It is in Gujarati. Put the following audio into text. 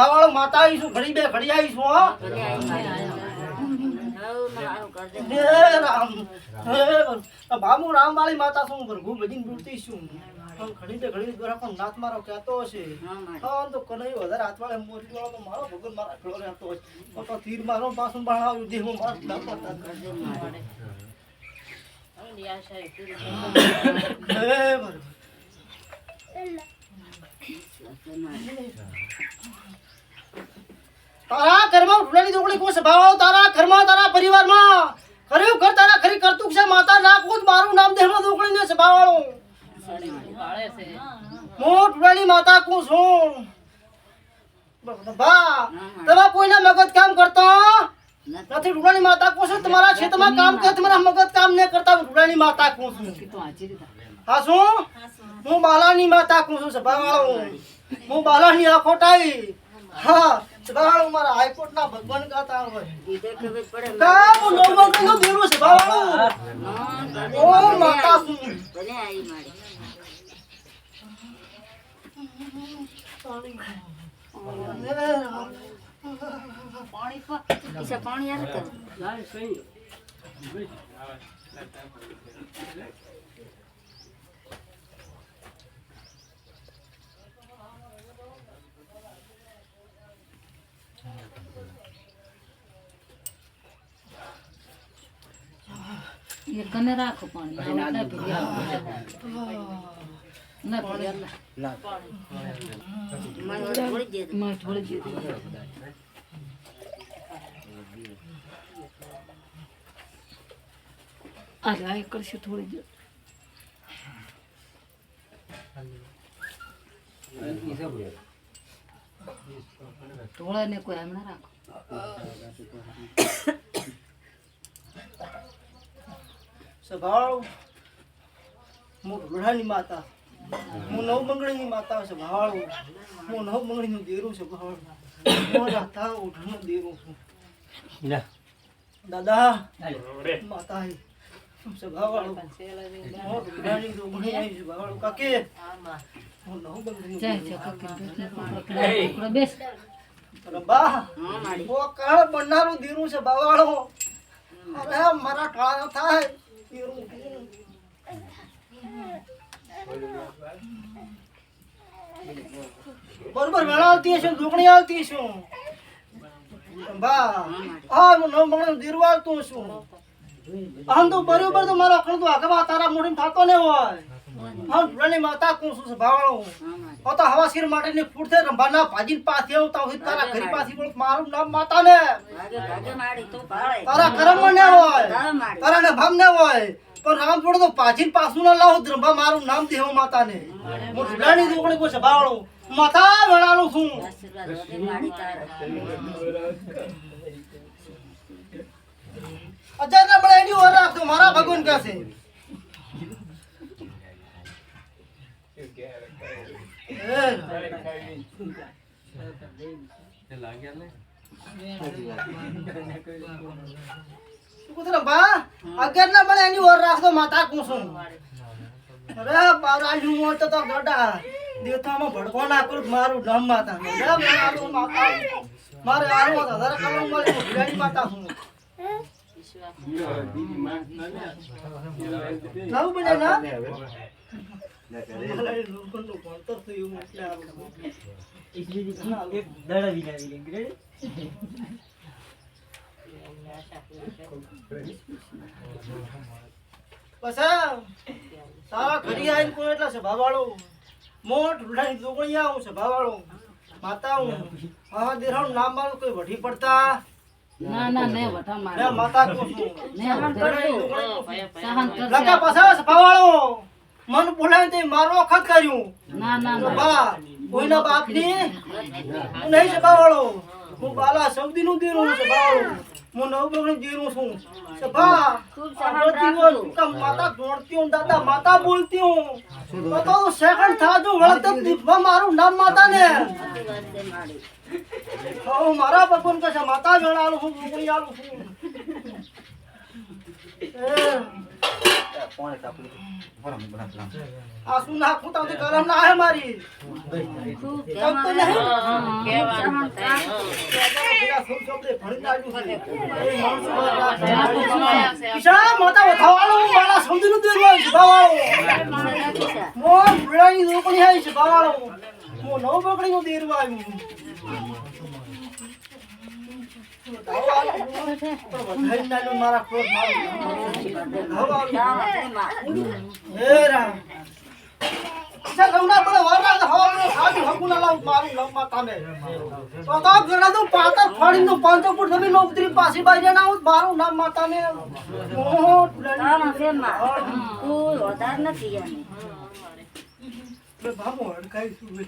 સભાવાળો માતા આવીશું ઘડી બે ઘડી આવીશું હો. બાબુ રામવાળી માતા શું ભરઘું બધી મૂર્તિ છું ઘડી બે ઘડી પણ નાથ મારો કહેતો હશે? હા, તો કનૈયો વધારે હાથ વાળે તો મારો ભગવાન મારા રહેતો તો તો તીર મારો પાછું ભણાવ્યું. તારા ઘરમાં ઉઠવાની દોકડી કોઈ સ્વભાવ તારા ઘરમાં, તારા પરિવારમાં? ખરી ઘર તારા ખરી કરતું છે? માતા નાખું જ મારું નામ દેહમાં દોકડી ને સ્વભાવ વાળો. હું ઉઠવાની માતા કું છું. બા તમે કોઈના મગજ કામ કરતા નથી રૂડાની માતા કું છું. તમારા ક્ષેત્રમાં કામ કરે, તમારા મગજ કામ નહીં કરતા હું રૂડાની માતા કું છું. હા શું? હું બાલાની માતા કું છું, સ્વભાવ વાળો. હું બાલાની આખોટાઈ હા. સ્વભાવ મારા મારા હાઈકોર્ટના ભગવાન ગાતા હોય કામ હું નવમંગળનું દેવું છે ભાવાળું. હા, ઓ માતા છું. ભલે આઈ મારી. પાણી પાણી પાણી આલે કને રાખો પાણી? અરે આ કરશે થોડી દે ઢોળા ને કોઈ એમ ના રાખો. સ્વભાવ હું ઢોળાની માતા. હું નવ મંગળીની માતા છે ભાવ હું નવ મંગળીનું દેરું છે હું રાતા ઉઠાનું દેરું છું. દાદા માતા હે. હું ઢોળાની રોગણી આવી છું ભાવ વાળું કાકે હું નવ છે. બેસ મારી. ઓ કાળ બનનારું દેરું છે બાવાળો અરે મારા ટાળા થાય. બરોબર વેળા આવતી હશે, દુકણી આવતી છું બા, હા, હું નવ મંગળ દીરવા આવતું છું આમ તો બરોબર તો મારો અખણ તો આગવા તારા મોડી થતો ને હોય. હા ધૂળાની માતા કું છું? ભાવાળો હું. તો હવા માટે ની ફૂટતે રંભાના ભાજી પાછી આવું તો તારા ઘરી પાસે બોલ મારું નામ માતા ને. તારા કરમ ને હોય. તારા ને ભામ ને હોય. પણ રામ જોડે તો પાછી પાછું ના લાવું રંભા મારું નામ દેવો માતા ને હું ઢુલાની દુકડી કોઈ સભાવાળો માતા વેળાલું છું. અજાર ના મળે એની ઓર રાખજો મારા ભગવાન કહેશે બા અગિયાર ના બને એની ઓર રાખજો માતા કુસુમ અરે બારાજુ મોટ તો ગડા દેવતામાં ભડકો ના મારું નામ માતા મારું માતા મારે આરું ધરા કલમ મળે હું માતા હું નવું બને ના તારા ઘડી આવીને કોઈ એટલા સ્વભાવવાળો મોટ ઢુંઢાની દુગણી આવું માતા હું હા દેરાનું નામ મારું કોઈ વઢી પડતા ના ના ને વઠા મારે માતા કો છું ને સહન પાછા સ્વભાવવાળો મન બોલાય તે મારો વખત કર્યું. ના ના ના. બા કોઈના બાપની? હું નહીં સ્વભાવવાળો હું બાલા સૌદી નું દેરું સ્વભાવવાળો હું નવબગડી દેરું છું. સભા માતા દોડતી હું દાદા માતા બોલતી હું તો સેકન્ડ થાજો વળત દીપમાં મારું નામ માતા ને હું મારા ભગવાન કશે માતા જણાલું હું ડુંગળી આલું છું. આ શું નાખું? તો ગરમ ના હે મારી. ખૂબ એમ તો નહીં? ઈશા, માતા વધાવાળો મારા સમજીનું દૂર હોય છે, ભાવાળો. મને નથી સા મોં ભૂલાની રોકણી આવી છે, ભાવાળો. હું નવ બકડીનું દેરું આવ્યું. ભાવાળો, પણ વધારી નાખ્યો મારા મારું. ભાવાળો. રામ હતી માં ખાધી હકુ ના લાવું, મારું લવમાં કામે. તો તો ગળા તો પાતળ ફાડીને પાંચસો ફૂટ જમીનમાં ઉતરી પાછી બાજુ ના આવું, મારું નામ માતાને ઓહો, રામ હતી માં તું વધાર નથી હડકાઈ છું.